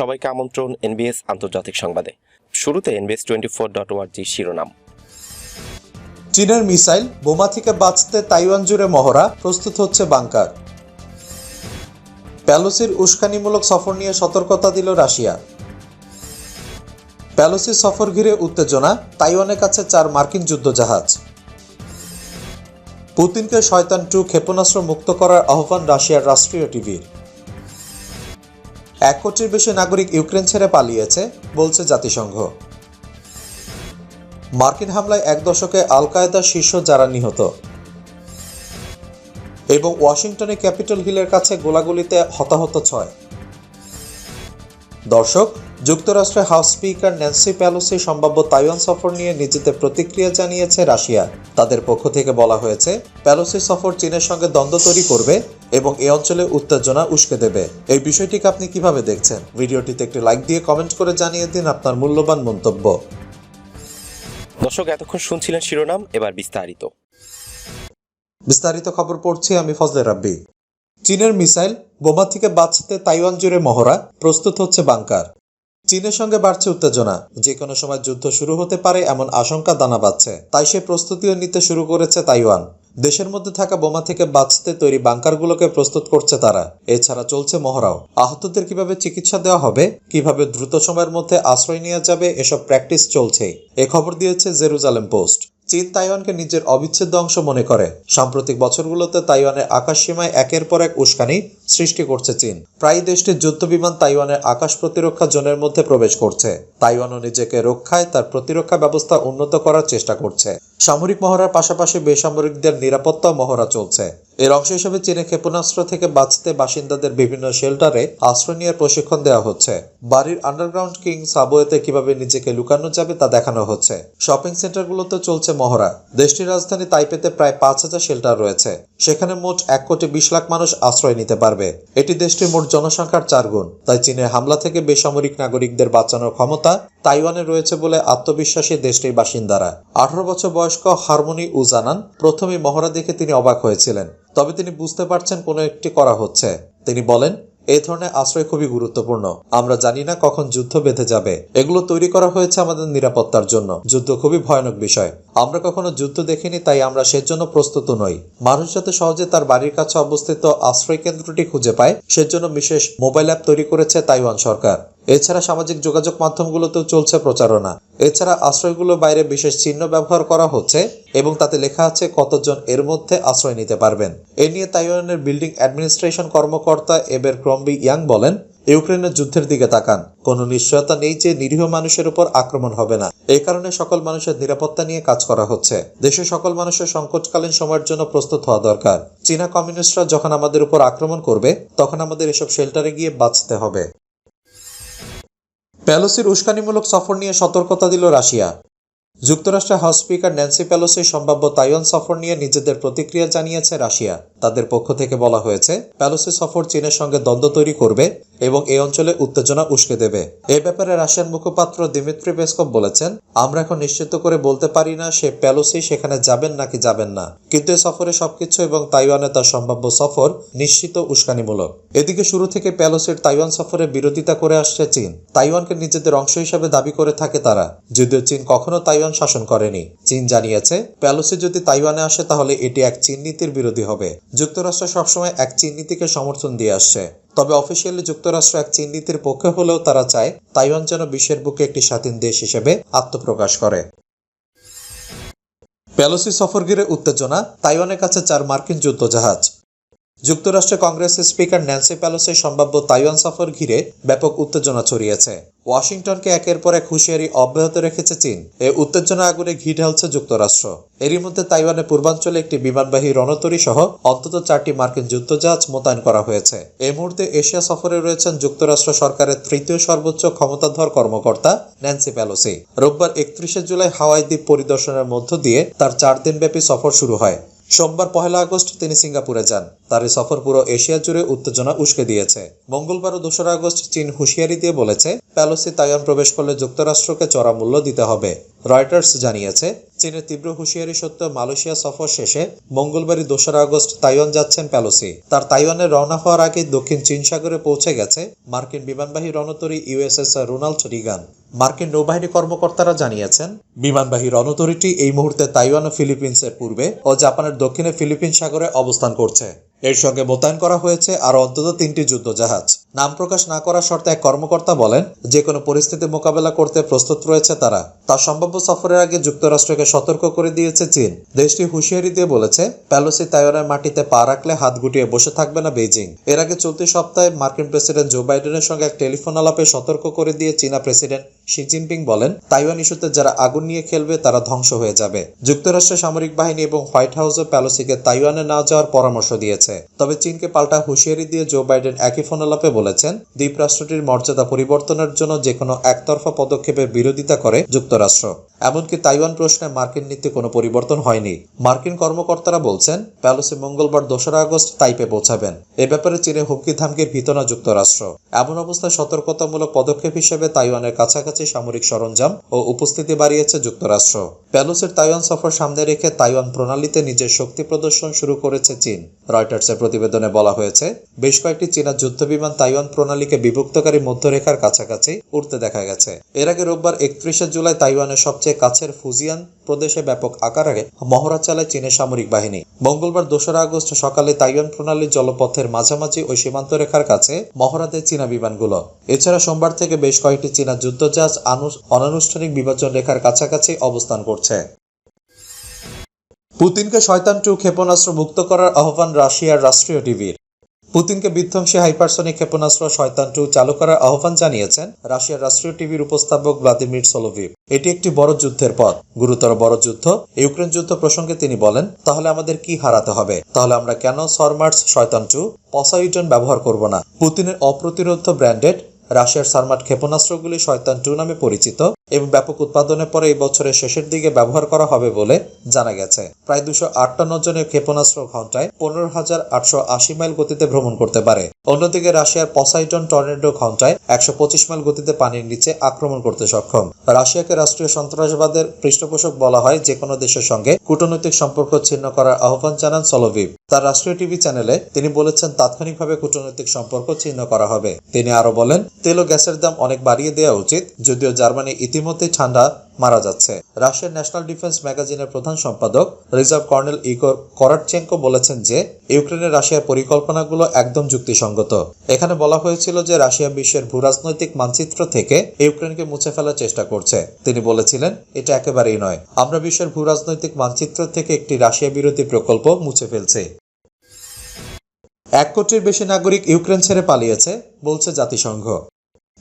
সবাইকে আমন্ত্রণ এনবিএস আন্তর্জাতিক সংবাদে। শুরুতে এনবিএস টোয়েন্টি ফোর ডট ওয়ার্জি শিরোনাম। চীনের মিসাইল বোমা থেকে বাঁচতে তাইওয়ান জুড়ে মহড়া, প্রস্তুত হচ্ছে বাংকার। প্যালোসির উস্কানিমূলক সফর নিয়ে সতর্কতা দিল রাশিয়া। প্যালোসির সফর ঘিরে উত্তেজনা, তাইওয়ানের কাছে চার মার্কিন যুদ্ধজাহাজ। পুতিনকে শয়তান টু ক্ষেপণাস্ত্র মুক্ত করার আহ্বান রাশিয়ার রাষ্ট্রীয় টিভির। এক কোটির বেশি নাগরিক ইউক্রেন ছেড়ে পালিয়েছে, বলছে জাতিসংঘ। মার্কিন হামলায় এক দশকে আল কায়দার শীর্ষ যারা নিহত। এবং ওয়াশিংটনে ক্যাপিটল হিলের কাছে গোলাগুলিতে হতাহত ছয়। দর্শক যুক্তরাষ্ট্রের হাউস স্পিকার ন্যান্সি প্যালোসি সম্ভাব্য তাইওয়ান সফর নিয়ে নিজেদের প্রতিক্রিয়া জানিয়েছে রাশিয়া। তাদের পক্ষ থেকে বলা হয়েছে প্যালোসির সফর চীনের সঙ্গে দ্বন্দ্ব তৈরি করবে এবং এই অঞ্চলে উত্তেজনা উস্কে দেবে। এই বিষয়টিকে আপনি কীভাবে দেখছেন? ভিডিওটিতে একটি লাইক দিয়ে কমেন্ট করে জানিয়ে দিন আপনার মূল্যবান মন্তব্য। দর্শক এতক্ষণ শুনছিলেন শিরোনাম এবার বিস্তারিত। বিস্তারিত খবর পড়ছি আমি ফজলে রাব্বি। চীনের মিসাইল বোমা থেকে বাঁচতে তাইওয়ান জুড়ে মহড়া প্রস্তুত হচ্ছে বাংকার। চীনের সঙ্গে বাড়ছে উত্তেজনা। যে কোনো সময় যুদ্ধ শুরু হতে পারে এমন আশঙ্কা দানা বাঁধছে। তাই সে প্রস্তুতিও নিতে শুরু করেছে তাইওয়ান। দেশের মধ্যে থাকা বোমা থেকে বাঁচতে তৈরি বাংকারগুলোকে প্রস্তুত করছে তারা। এছাড়া চলছে মহড়াও। আহতদের কীভাবে চিকিৎসা দেওয়া হবে, কীভাবে দ্রুত সময়ের মধ্যে আশ্রয় নেওয়া যাবে, এসব প্র্যাকটিস চলছে এ খবর দিয়েছে জেরুজালেম পোস্ট। চীন তাইওয়ানকে নিজের অবিচ্ছেদ্য অংশ মনে করে। সাম্প্রতিক বছরগুলোতে তাইওয়ানের আকাশ সীমায় একের পর এক উস্কানি সৃষ্টি করছে চীন। প্রায় দেশটির যুদ্ধ বিমান তাইওয়ানের আকাশ প্রতিরক্ষা জোনের মধ্যে প্রবেশ করছে। তাইওয়ানও নিজেকে রক্ষায় তার প্রতিরক্ষা ব্যবস্থা উন্নত করার চেষ্টা করছে। সামরিক মহড়ার পাশাপাশি বেসামরিকদের নিরাপত্তা মহড়া চলছে। এর অংশ হিসেবে চীনে ক্ষেপণাস্ত্র থেকে বাঁচতে বাসিন্দাদের বিভিন্ন শেল্টারে আশ্রয় নেওয়ার প্রশিক্ষণ দেওয়া হচ্ছে। বাড়ির আন্ডারগ্রাউন্ড কিং সাবওয়েতে কীভাবে নিজেকে লুকানো যাবে তা দেখানো হচ্ছে। শপিং সেন্টারগুলোতে চলছে মহড়া। দেশটির রাজধানী তাইপেতে প্রায় পাঁচ হাজার শেল্টার রয়েছে। সেখানে মোট এক কোটি বিশ লাখ মানুষ আশ্রয় নিতে পারবে। এটি দেশটির মোট জনসংখ্যার চার গুণ। তাই চীনের হামলা থেকে বেসামরিক নাগরিকদের বাঁচানোর ক্ষমতা তাইওয়ানে রয়েছে বলে আত্মবিশ্বাসী দেশটির বাসিন্দারা। আঠারো বছর বয়স্ক হারমোনি উ জানান প্রথমে মহড়া দেখে তিনি অবাক হয়েছিলেন। তবে তিনি বুঝতে পারছেন কোনো একটি করা হচ্ছে। তিনি বলেন এই ধরনের আশ্রয় খুবই গুরুত্বপূর্ণ। আমরা জানি না কখন যুদ্ধ বেঁধে যাবে। এগুলো তৈরি করা হয়েছে আমাদের নিরাপত্তার জন্য। যুদ্ধ খুবই ভয়ানক বিষয়। আমরা কখনো যুদ্ধ দেখিনি, তাই আমরা সেজন্য প্রস্তুত নই। মানুষ যাতে সহজে তার বাড়ির কাছে অবস্থিত আশ্রয় কেন্দ্রটি খুঁজে পায়, সেজন্য বিশেষ মোবাইল অ্যাপ তৈরি করেছে তাইওয়ান সরকার। এছাড়া সামাজিক যোগাযোগ মাধ্যমগুলোতেও চলছে প্রচারণা। এছাড়া আশ্রয়গুলো বাইরে বিশেষ চিহ্ন ব্যবহার করা হচ্ছে এবং তাতে লেখা আছে কতজন এর মধ্যে আশ্রয় নিতে পারবেন। এ নিয়ে তাইওয়ানের বিল্ডিং অ্যাডমিনিস্ট্রেশন কর্মকর্তা এবের ক্রম্বি ইয়াং বলেন, ইউক্রেনের যুদ্ধের দিকে তাকান। কোনো নিশ্চয়তা নেই যে নিরীহ মানুষের উপর আক্রমণ হবে না। এই কারণে সকল মানুষের নিরাপত্তা নিয়ে কাজ করা হচ্ছে। দেশের সকল মানুষের সংকটকালীন সময়ের জন্য প্রস্তুত হওয়া দরকার। চীনা কমিউনিস্টরা যখন আমাদের উপর আক্রমণ করবে, তখন আমাদের এসব শেল্টারে গিয়ে বাঁচতে হবে। প্যালোসির উস্কানিমূলক সফর নিয়ে সতর্কতা দিল রাশিয়া। যুক্তরাষ্ট্রের হাউস স্পিকার ন্যান্সি প্যালোসির সম্ভাব্য তাইওয়ান সফর নিয়ে নিজেদের প্রতিক্রিয়া জানিয়েছে রাশিয়া। তাদের পক্ষ থেকে বলা হয়েছে, প্যালোসি সফর চীনের সঙ্গে দ্বন্দ্ব তৈরি করবে এবং এই অঞ্চলে উত্তেজনা উস্কে দেবে। এ ব্যাপারে রাশিয়ান মুখপাত্র দিমিত্রি পেসকভ বলেছেন, আমরা এখন নিশ্চিত করে বলতে পারি না সে প্যালোসি সেখানে যাবেন নাকি যাবেন না। কিন্তু এ সফরে সবকিছু এবং তাইওয়ানে তার সম্ভাব্য সফর নিশ্চিত উস্কানিমূলক। এদিকে শুরু থেকে প্যালোসির তাইওয়ান সফরে বিরোধিতা করে আসছে চীন। তাইওয়ানকে নিজেদের অংশ হিসাবে দাবি করে থাকে তারা। যদিও চীন কখনো তাইওয়ান শাসন করেনি। চীন জানিয়েছে, প্যালোসি যদি তাইওয়ানে আসে তাহলে এটি এক চীন নীতির বিরোধী হবে। যুক্তরাষ্ট্র সবসময় এক চিহ্নিতিকে নীতিকে সমর্থন দিয়ে আসছে। তবে অফিসিয়ালি যুক্তরাষ্ট্র এক চিহ্নিতির নীতির পক্ষে হলেও তারা চায় তাইওয়ান যেন বিশ্বের বুকে একটি স্বাধীন দেশ হিসেবে আত্মপ্রকাশ করে। প্যালোসি সফর ঘিরে উত্তেজনা, তাইওয়ানের কাছে চার মার্কিন যুদ্ধজাহাজ। যুক্তরাষ্ট্রে কংগ্রেসের স্পিকার ন্যান্সি প্যালোসের সম্ভাব্য তাইওয়ান সফর ঘিরে ব্যাপক উত্তেজনা ছড়িয়েছে। ওয়াশিংটনকে একের পর এক হুঁশিয়ারি অব্যাহত রেখেছে চীন। এই উত্তেজনা আগুনে ঘি ঢালছে যুক্তরাষ্ট্র। এরই মধ্যে তাইওয়ানের পূর্বাঞ্চলে একটি বিমানবাহী রণতরী সহ অন্তত চারটি মার্কিন যুদ্ধজাহাজ মোতায়েন করা হয়েছে। এই মুহূর্তে এশিয়া সফরে রয়েছেন যুক্তরাষ্ট্র সরকারের তৃতীয় সর্বোচ্চ ক্ষমতাধর কর্মকর্তা ন্যান্সি প্যালোসি রোববার একত্রিশে জুলাই হাওয়াই দ্বীপ পরিদর্শনের মধ্য দিয়ে তার চার দিনব্যাপী সফর শুরু হয়। সোমবার পহেলা আগস্ট তিনি সিঙ্গাপুরে যান। তার এই সফর পুরো এশিয়া জুড়ে উত্তেজনা উস্কে দিয়েছে। মঙ্গলবার ও দোসরা আগস্ট চীন হুঁশিয়ারি দিয়ে বলেছে, প্যালোসি তাইওয়ান প্রবেশ করলে যুক্তরাষ্ট্রকে চড়া মূল্য দিতে হবে। রয়টার্স জানিয়েছে, চীনের তীব্র হুঁশিয়ারি সত্ত্বেও মালয়েশিয়া সফর শেষে মঙ্গলবারই দোসরা আগস্ট তাইওয়ান যাচ্ছেন প্যালোসি তার তাইওয়ানে রওনা হওয়ার আগে দক্ষিণ চীন সাগরে পৌঁছে গেছে মার্কিন বিমানবাহী রণতরী ইউএসএস রোনাল্ড রিগান। মার্কিন নৌবাহিনী কর্মকর্তারা জানিয়েছেন, বিমানবাহী রণতরীটি এই মুহূর্তে তাইওয়ান ও ফিলিপিন্সের পূর্বে ও জাপানের দক্ষিণে ফিলিপিন সাগরে অবস্থান করছে। এর সঙ্গে মোতায়েন করা হয়েছে আরও অন্তত তিনটি যুদ্ধজাহাজ। নাম প্রকাশ না করার শর্তে এক কর্মকর্তা বলেন যে কোনো পরিস্থিতি মোকাবেলা করতে প্রস্তুত রয়েছে তারা। তার সম্ভাব্য সফরের আগে যুক্তরাষ্ট্রকে সতর্ক করে দিয়েছে চীন। দেশটি হুঁশিয়ারি দিয়ে বলেছে, প্যালোসি তাইওয়ানের মাটিতে পা রাখলে হাত গুটিয়ে বসে থাকবে না বেইজিং। এর আগে চলতি সপ্তাহে মার্কিন প্রেসিডেন্ট জো বাইডেনের সঙ্গে এক টেলিফোন আলাপে সতর্ক করে দিয়ে চীনা প্রেসিডেন্ট শি জিনপিং বলেন, তাইওয়ান ইস্যুতে যারা আগুন নিয়ে খেলবে, তারা ধ্বংস হয়ে যাবে। যুক্তরাষ্ট্রের সামরিক বাহিনী এবং হোয়াইট হাউসও প্যালোসিকে তাইওয়ানে না যাওয়ার পরামর্শ দিয়েছে। তবে চীনকে পাল্টা হুঁশিয়ারি দিয়ে জো বাইডেন একই ফোনালাপে বলেছেন, দ্বীপরাষ্ট্রটির মর্যাদা পরিবর্তনের জন্য যে কোনো একতরফা পদক্ষেপের বিরোধিতা করে যুক্তরাষ্ট্র। এমনকি তাইওয়ান প্রশ্নে মার্কিন নীতি কোনো পরিবর্তন হয়নি। মার্কিন কর্মকর্তারা বলছেন, প্যালোসি মঙ্গলবার দোসরা আগস্ট তাইপে পৌঁছাবেন। এ ব্যাপারে চীনে হুমকি ধামকির ভিতনা যুক্তরাষ্ট্র। এমন অবস্থায় সতর্কতামূলক পদক্ষেপ হিসেবে তাইওয়ানের কাছাকাছি সামরিক সরঞ্জাম ও উপস্থিতি বাড়িয়েছে যুক্তরাষ্ট্র। প্যালোসের তাইওয়ান সফর সামনে রেখে তাইওয়ান প্রণালীতে নিজের শক্তি প্রদর্শন শুরু করেছে চীন। রয়টার্সের প্রতিবেদনে বলা হয়েছে, বেশ কয়েকটি চীনা যুদ্ধবিমান তাইওয়ান প্রণালীকে বিভক্তকারী মধ্যরেখার কাছাকাছি উঠতে দেখা গেছে। এর আগে রোববার একত্রিশে জুলাই তাইওয়ানের সবচেয়ে কাছের ফুজিয়ান প্রদেশে ব্যাপক আকারে মহড়া চালায় চীনের সামরিক বাহিনী। মঙ্গলবার দোসরা আগস্ট সকালে তাইওয়ান প্রণালীর জলপথের মাঝামাঝি ওই সীমান্ত রেখার কাছে মহড়া দেয় চীনা বিমানগুলো। এছাড়া সোমবার থেকে বেশ কয়েকটি চীনা যুদ্ধজাহাজ অনানুষ্ঠানিক বিভাজন রেখার কাছাকাছি অবস্থান করছে। পুতিনকে শয়তান টু ক্ষেপণাস্ত্র মুক্ত করার আহ্বান রাশিয়ার রাষ্ট্রীয় টিভির। পুতিনকে বিধ্বংসী হাইপারসনিক ক্ষেপণাস্ত্র শয়তান টু চালু করার আহ্বান জানিয়েছেন রাশিয়ার রাষ্ট্রীয় টিভির উপস্থাপক ভ্লাদিমির সোলোভিভ। এটি একটি বড় যুদ্ধের পথ। গুরুতর বড় যুদ্ধ, ইউক্রেন যুদ্ধ প্রসঙ্গে তিনি বলেন, তাহলে আমাদের কি হারাতে হবে? তাহলে আমরা কেন সরমার্স শয়তান টু পসাইটন ব্যবহার করব না? পুতিনের অপ্রতিরোধ ব্র্যান্ডেড রাশিয়ার সারমাট ক্ষেপণাস্ত্রগুলি শয়তান টু নামে পরিচিত। এবং ব্যাপক উৎপাদনের পরে এই বছরের শেষের দিকে ব্যবহার করা হবে বলে জানা গেছে। প্রায় দুশো আটান্ন জনের ক্ষেপণাস্ত্র ঘন্টায় পনেরো হাজার আটশো আশি মাইল গতিতে ভ্রমণ করতে পারে। অন্যদিকে রাশিয়ার পসাইটন টর্নেডো ঘন্টায় একশো পঁচিশ মাইল গতিতে পানির নিচে আক্রমণ করতে সক্ষম। রাশিয়াকে রাষ্ট্রীয় সন্ত্রাসবাদের পৃষ্ঠপোষক বলা হয় যে কোনো দেশের সঙ্গে কূটনৈতিক সম্পর্ক ছিন্ন করার আহ্বান জানান সলোভিভ। তার রাষ্ট্রীয় টিভি চ্যানেলে তিনি বলেছেন, তাৎক্ষণিকভাবে কূটনৈতিক সম্পর্ক ছিন্ন করা হবে। তিনি আরও বলেন, তেল ও গ্যাসের দাম অনেক বাড়িয়ে দেওয়া উচিত, যদিও জার্মানি ইতিমধ্যেই ঠান্ডা মারা যাচ্ছে। রাশিয়ার ন্যাশনাল ডিফেন্স ম্যাগাজিনের প্রধান সম্পাদক রিজার্ভ কর্নেল ইগোর করাটচেঙ্কো বলেছেন যে ইউক্রেনের রাশিয়ার পরিকল্পনাগুলো একদম যুক্তিসঙ্গত। এখানে বলা হয়েছিল যে, রাশিয়া বিশ্বের ভূরাজনৈতিক মানচিত্র থেকে ইউক্রেনকে মুছে ফেলার চেষ্টা করছে। তিনি বলেছিলেন, এটা একেবারেই নয়। আমরা বিশ্বের ভূরাজনৈতিক মানচিত্র থেকে একটি রাশিয়া বিরোধী প্রকল্প মুছে ফেলছি। এক কোটির বেশি নাগরিক ইউক্রেন ছেড়ে পালিয়েছে, বলছে জাতিসংঘ।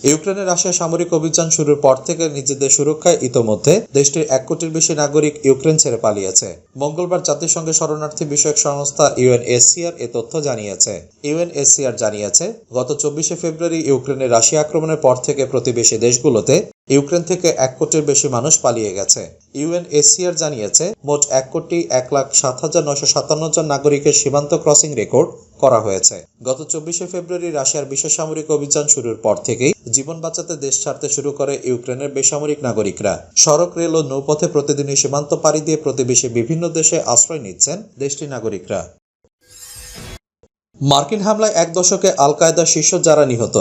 ইউক্রেনে রাশিয়া সামরিক অভিযান শুরুর পর থেকে নিজেদের সুরক্ষায় ইতোমধ্যে দেশটির এক কোটির বেশি নাগরিক ইউক্রেন ছেড়ে পালিয়েছে। মঙ্গলবার জাতিসংঘের শরণার্থী বিষয়ক সংস্থা ইউএনএসসিআর এ তথ্য জানিয়েছে। ইউএনএসসিআর জানিয়েছে, গত চব্বিশে ফেব্রুয়ারি ইউক্রেনে রাশিয়া আক্রমণের পর থেকে প্রতিবেশী দেশগুলোতে ইউক্রেন থেকে এক কোটির বেশি মানুষ পালিয়ে গেছে। ইউএনএসসিআর জানিয়েছে, মোট এক কোটি এক লাখ সাত হাজার নয়শো সাতান্ন জন নাগরিকের সীমান্ত ক্রসিং রেকর্ড করা হয়েছে। গত চব্বিশে ফেব্রুয়ারি রাশিয়ার বিশেষ সামরিক অভিযান শুরুর পর থেকেই জীবন বাঁচাতে দেশ ছাড়তে শুরু করে ইউক্রেনের বেসামরিক নাগরিকরা। সড়ক, রেল ও নৌপথে প্রতিদিনই সীমান্ত পাড়ি দিয়ে প্রতিবেশী বিভিন্ন দেশে আশ্রয় নিচ্ছেন দেশটির নাগরিকরা। মার্কিন হামলায় এক দশকে আল কায়দার শীর্ষ যারা নিহত।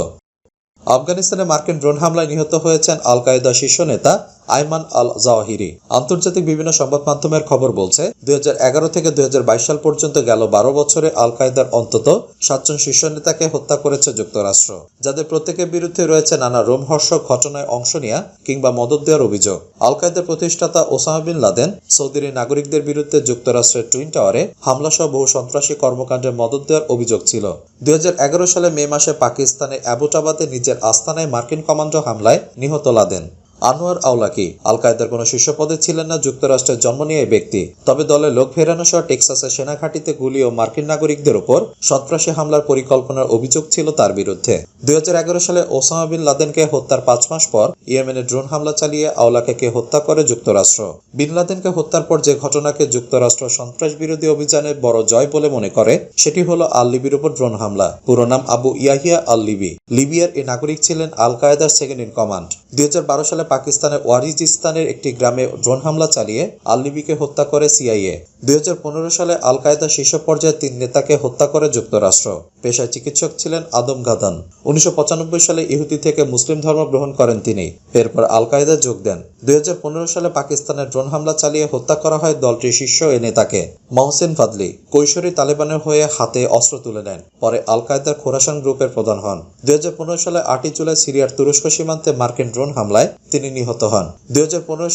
আফগানিস্তানে মার্কিন ড্রোন হামলায় নিহত হয়েছেন আল কায়দা শীর্ষ নেতা আইমান আল জাওয়াহিরি আন্তর্জাতিক বিভিন্ন সংবাদ মাধ্যমের খবর বলছে, দুই হাজার এগারো থেকে দুই হাজার বাইশ সাল পর্যন্ত গেল বারো বছরে আল কায়দার অন্তত সাতজন শীর্ষ নেতাকে হত্যা করেছে যুক্তরাষ্ট্র, যাদের প্রত্যেকের বিরুদ্ধে রয়েছে নানা রোমহর্ষক ঘটনায় অংশ নেওয়া কিংবা মদত দেওয়ার অভিযোগ। আল কায়দার প্রতিষ্ঠাতা ওসামা বিন লাদেন সৌদির নাগরিকদের বিরুদ্ধে যুক্তরাষ্ট্রের টুইন টাওয়ারে হামলাসহ বহু সন্ত্রাসী কর্মকাণ্ডে মদত দেওয়ার অভিযোগ ছিল। দুই হাজার এগারো সালে মে মাসে পাকিস্তানে অ্যাবোটাবাদে নিজের আস্তানায় মার্কিন কমান্ডো হামলায় নিহত লাদেন। আনোয়ার আওলাকি আল কায়দার কোনো শীর্ষ পদে ছিলেন না যুক্তরাষ্ট্রের জন্ম নিয়ে এই ব্যক্তি। তবে দলে লোক ফেরানো সহ টেক্সাসের সেনা ঘাঁটিতে গুলি ও মার্কিন নাগরিকদের উপর সন্ত্রাসী হামলার পরিকল্পনার অভিযোগ ছিল তার বিরুদ্ধে। দুই সালে ওসামা বিন লাদেনকে হত্যার পাঁচ মাস পর ইয়েমেনে ড্রোন হামলা চালিয়ে আওলাকাকে হত্যা করে যুক্তরাষ্ট্র। বিন লাদেনকে হত্যার পর যে ঘটনাকে যুক্তরাষ্ট্র সন্ত্রাস বিরোধী অভিযানের বড় জয় বলে মনে করে, সেটি হলো আল লিবির উপর ড্রোন হামলা। পুরো নাম আবু ইয়াহিয়া আল লিবি লিবিয়ার এই নাগরিক ছিলেন আল কায়েদার সেকেন্ড ইন কমান্ড। দুই হাজার বারো সালে পাকিস্তানের ওয়ারিজিস্তানের একটি গ্রামে ড্রোন হামলা চালিয়ে আল লিবিকে হত্যা করে সিআইএ। দুই সালে আল কায়েদার শীর্ষ পর্যায়ের তিন নেতাকে হত্যা করে যুক্তরাষ্ট্র। পেশায় চিকিৎসক ছিলেন আদম গাদান। উনিশশো সালে ইহুদি থেকে মুসলিম ধর্ম গ্রহণ করেন তিনি। এরপর আল কায়েদা যোগ দেন। দুই সালে পাকিস্তানের ড্রোন হামলা চালিয়ে হত্যা করা হয় দলটির শীর্ষ এই নেতাকে। মহসিন ফাদলি কৈশোরী তালেবানের হয়ে হাতে অস্ত্র তুলে নেন। পরে আল কায়দার খোরাসান গ্রুপের প্রধান হন। দুই হাজার পনেরো সালে আটই জুলাই সিরিয়ার তুরস্ক সীমান্তে মার্কিন ড্রোন হামলায় তিনি নিহত হন। দুই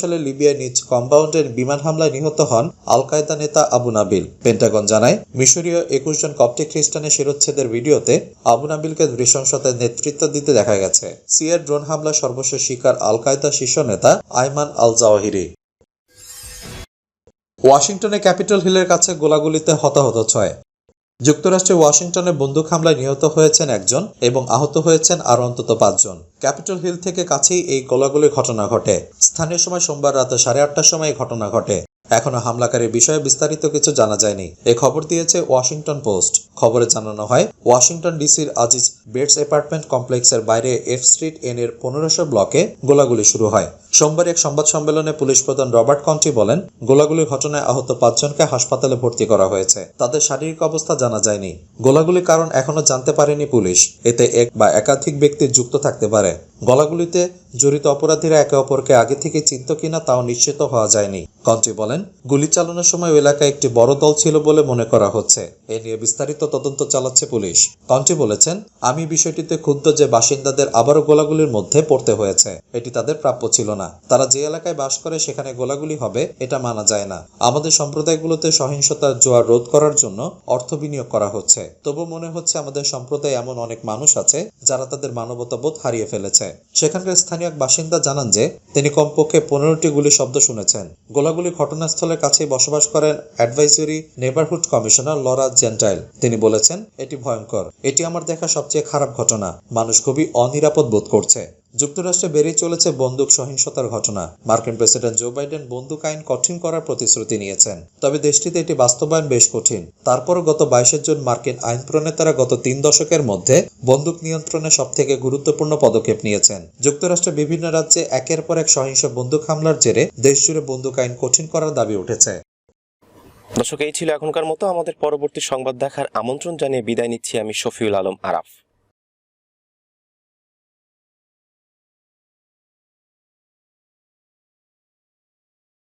সালে লিবিয়ায় নিজ কম্পাউন্ডের বিমান হামলায় নিহত হন আল কায়দা নেতা আবু নাবিল। পেন্টাগন জানায়, মিশরীয় একুশ জন কপ্টিক খ্রিস্টানের শিরোচ্ছেদের ভিডিওতে আবু নাবিলকে নৃশংসতায় নেতৃত্ব দিতে দেখা গেছে। সিয়ার ড্রোন হামলা সর্বশেষ শিকার আল কায়দা শীর্ষ নেতা আইমান আল জাওয়াহিরি ওয়াশিংটনে ক্যাপিটল হিলের কাছে গোলাগুলিতে হতাহত ছয়। যুক্তরাষ্ট্রের ওয়াশিংটনে বন্দুক হামলায় নিহত হয়েছেন একজন এবং আহত হয়েছেন আর অন্তত পাঁচজন। ক্যাপিটল হিল থেকে কাছেই এই গোলাগুলির ঘটনা ঘটে। স্থানীয় সময় সোমবার রাতে সাড়ে আটটার সময় এই ঘটনা ঘটে। এখনও হামলাকারীর বিষয়ে বিস্তারিত কিছু জানা যায়নি। এ খবর দিয়েছে ওয়াশিংটন পোস্ট। খবরে জানানো হয়, ওয়াশিংটন ডিসির আজিজ বেডস অ্যাপার্টমেন্ট কমপ্লেক্সের বাইরে এফ স্ট্রিট এন এর পনেরোশো ব্লকে গোলাগুলি শুরু হয়। সোমবার এক সংবাদ সম্মেলনে পুলিশ প্রধান রবার্ট কন্টি বলেন, গোলাগুলির ঘটনায় আহত পাঁচজনকে হাসপাতালে ভর্তি করা হয়েছে। তাদের শারীরিক অবস্থা জানা যায়নি। গোলাগুলির কারণ এখনও জানতে পারেনি পুলিশ। এতে এক বা একাধিক ব্যক্তি যুক্ত থাকতে পারে। গলাগুলিতে জড়িত অপরাধীরা একে অপরকে আগে থেকে চিনত কিনা তাও নিশ্চিত হওয়া যায়নি। কন্টি বলেন, গুলি চালানোর সময় এলাকায় একটি বড় দল ছিল বলে মনে করা হচ্ছে। এ নিয়ে বিস্তারিত তদন্ত চালাচ্ছে পুলিশ। কন্টি বলেছেন, আমি বিষয়টিতে ক্ষুব্ধ যে বাসিন্দাদের আবারও গোলাগুলির মধ্যে পড়তে হয়েছে। এটি তাদের প্রাপ্য ছিল না। তারা যে এলাকায় বাস করে সেখানে গোলাগুলি হবে, এটা মানা যায় না। আমাদের সম্প্রদায়গুলোতে সহিংসতার জোয়ার রোধ করার জন্য অর্থ বিনিয়োগ করা হচ্ছে। তবু মনে হচ্ছে আমাদের সম্প্রদায় এমন অনেক মানুষ আছে, যারা তাদের মানবতাবোধ হারিয়ে ফেলেছে। সেখানকার স্থানীয় এক বাসিন্দা জানান যে, তিনি কমপক্ষে পনেরোটি গুলি শব্দ শুনেছেন। গোলাগুলি ঘটনাস্থলের কাছে বসবাস করেন advisory neighbourhood commissioner Laura Gentile. তিনি বলেছেন, এটি ভয়ঙ্কর। এটি আমার দেখা সবচেয়ে খারাপ ঘটনা। মানুষ খুবই অনিরাপদ বোধ করছে। যুক্তরাষ্ট্রে বেড়েই চলেছে বন্দুক সহিংসতার ঘটনা। মার্কিন প্রেসিডেন্ট জো বাইডেন বন্দুক আইন কঠিন করার প্রতিশ্রুতি নিয়েছেন। তবে দেশটিতে এটি বাস্তবায়ন বেশ কঠিন। তারপরও গত বাইশের জন মার্কিন আইন প্রণেতারা গত তিন দশকের মধ্যে বন্দুক নিয়ন্ত্রণে সবথেকে গুরুত্বপূর্ণ পদক্ষেপ নিয়েছেন। যুক্তরাষ্ট্রের বিভিন্ন রাজ্যে একের পর এক সহিংস বন্দুক হামলার জেরে দেশজুড়ে বন্দুক আইন কঠিন করার দাবি উঠেছে। দর্শক, এই ছিল এখনকার মতো। আমাদের পরবর্তী সংবাদ দেখার আমন্ত্রণ জানিয়ে বিদায় নিচ্ছি আমি শফিউল আলম আরাফ।